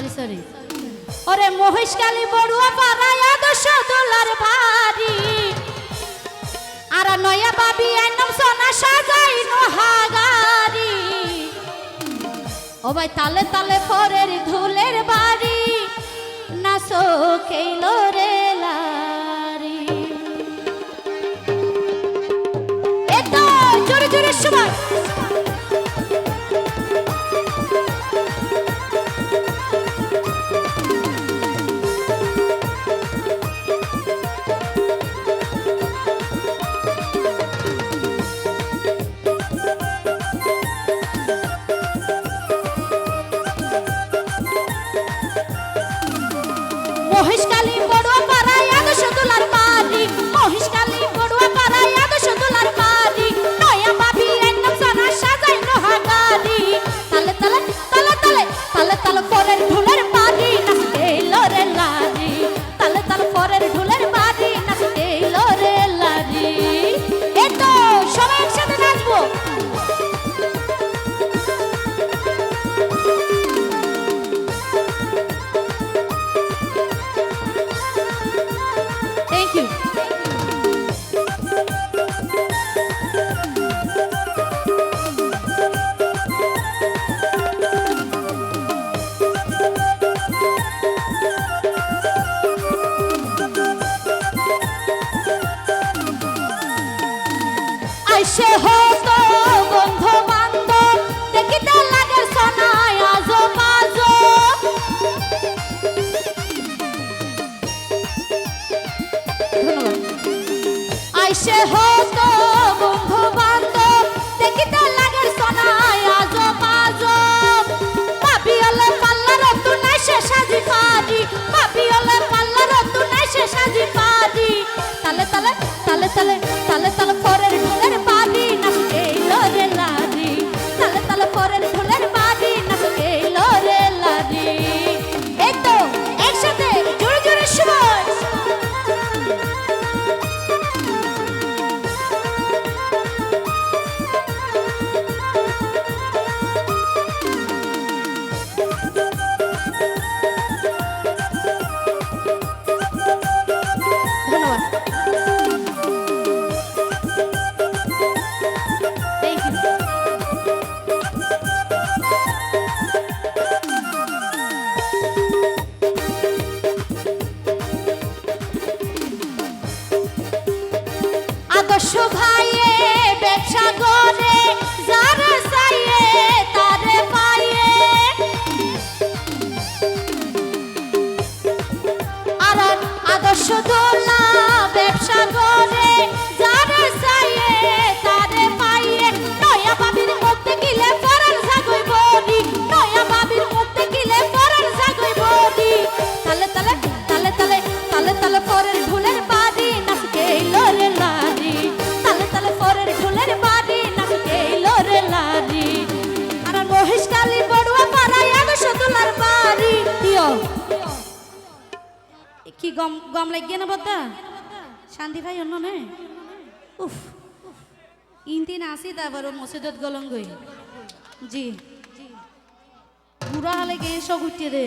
Sorry sorry ওরে মহেশকালী বড়ুয়া পাড়া আদর্শ দোলার ভারি আর নয়া বাবি এনম সোনা সাজাই নোহাগারি ও ভাই, তালে তালে পরের ধুলের বাড়ি। না সোকেইল রে লারি এত জোরে জোরে সবাই। telefone. বৈশে হত বন্ধু বান্ধব দেখিতে লাগে সনায় আজ মাজ আইসে হতো শুভাইয়ে ব্যবসা করে যার সাইয়ে তার আদর্শ গম গম লাগিয়ে না শান্তি ভাই অন্য নে? উফ আসি জি। বুড়া হলে গেয়ে সব দে?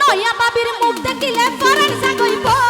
নয়া বাবির মুখ দেখিলে পরের সাগই পর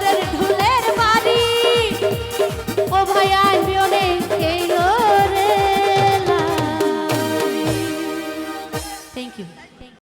ঘরের ঢু